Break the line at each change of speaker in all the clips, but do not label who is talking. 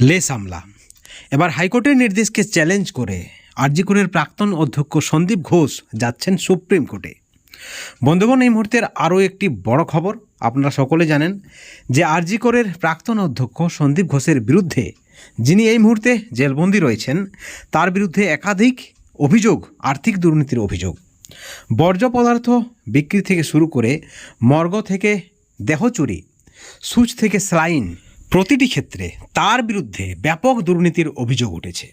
Less আমলা এবার হাইকোর্টের নির্দেশকে চ্যালেঞ্জ করে আরজিকরের প্রাক্তন অধ্যক্ষ সন্দীপ ঘোষ যাচ্ছেন সুপ্রিম কোর্টে। বন্ধুগণ, এই মুহূর্তের আরও একটি বড় খবর আপনারা সকলে জানেন যে আরজিকরের প্রাক্তন অধ্যক্ষ সন্দীপ ঘোষের বিরুদ্ধে যিনি এই মুহূর্তে জেলবন্দি রয়েছেন, তার বিরুদ্ধে একাধিক অভিযোগ, আর্থিক দুর্নীতির অভিযোগ। বর্জ্য পদার্থ বিক্রি থেকে শুরু করে মর্গ থেকে দেহ চুরি, সুচ থেকে স্লাইন প্রতিটি ক্ষেত্রে তার বিরুদ্ধে ব্যাপক দুর্নীতির অভিযোগ উঠেছে।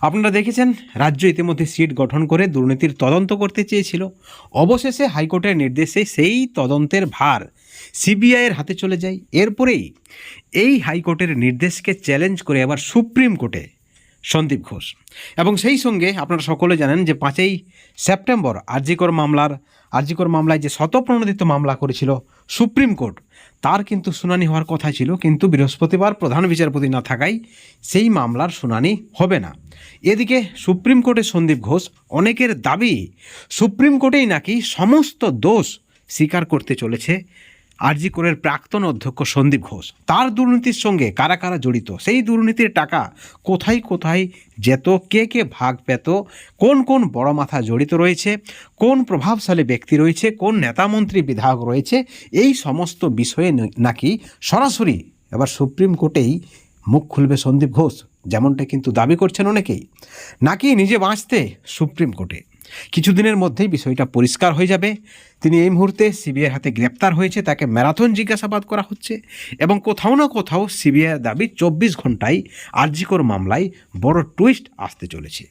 আপনারা দেখেছেন, রাজ্য ইতিমধ্যে সিট গঠন করে দুর্নীতির তদন্ত করতে চেয়েছিল। অবশেষে হাইকোর্টের নির্দেশে সেই তদন্তের ভার সিবিআইয়ের হাতে চলে যায়। এরপরেই এই হাইকোর্টের নির্দেশকে চ্যালেঞ্জ করে আবার সুপ্রিম কোর্টে সন্দীপ ঘোষ। এবং সেই সঙ্গে আপনারা সকলে জানেন যে পাঁচই সেপ্টেম্বর আরজিকর মামলার আরজিকর মামলায় যে শতপ্রণোদিত মামলা করেছিল সুপ্রিম কোর্ট, তার কিন্তু শুনানি হওয়ার কথা ছিল, কিন্তু বৃহস্পতিবার প্রধান বিচারপতি না থাকায় সেই মামলার শুনানি হবে না। এদিকে সুপ্রিম কোর্টে সন্দীপ ঘোষ অনেকের দাবি, সুপ্রিম কোর্টেই নাকি সমস্ত দোষ স্বীকার করতে চলেছে আরজি কোরের প্রাক্তন অধ্যক্ষ সন্দীপ ঘোষ। তার দুর্নীতির সঙ্গে কারা কারা জড়িত? সেই দুর্নীতির টাকা কোথায় কোথায় যেত? কে কে ভাগ পেত? কোন কোন বড় মাথা জড়িত রয়েছে? কোন প্রভাবশালী ব্যক্তি রয়েছে? কোন নেতামন্ত্রী বিধায়ক রয়েছে? এই সমস্ত বিষয়ে নাকি সরাসরি এবার সুপ্রিম কোর্টেই মুখ খুলবে সন্দীপ ঘোষ? যেমনটা কিন্তু দাবি করছেন অনেকেই। নাকি নিজে বাঁচতে সুপ্রিম কোর্টে? কিছুদিনের মধ্যেই বিষয়টা পরিষ্কার হয়ে যাবে। তিনি এই মুহূর্তে সিবিআইয়ের হাতে গ্রেপ্তার হয়েছে, তাকে ম্যারাথন জিজ্ঞাসাবাদ করা হচ্ছে এবং কোথাও না কোথাও সিবিআইয়ের দাবি চব্বিশ ঘন্টায় আরজিকর মামলায় বড় টুইস্ট আসতে চলেছে।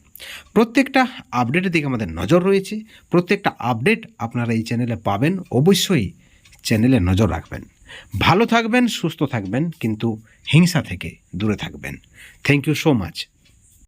প্রত্যেকটা আপডেটের দিকে আমাদের নজর রয়েছে। প্রত্যেকটা আপডেট আপনারা এই চ্যানেলে পাবেন। অবশ্যই চ্যানেলে নজর রাখবেন। ভালো থাকবেন, সুস্থ থাকবেন, কিন্তু হিংসা থেকে দূরে থাকবেন। Thank you so much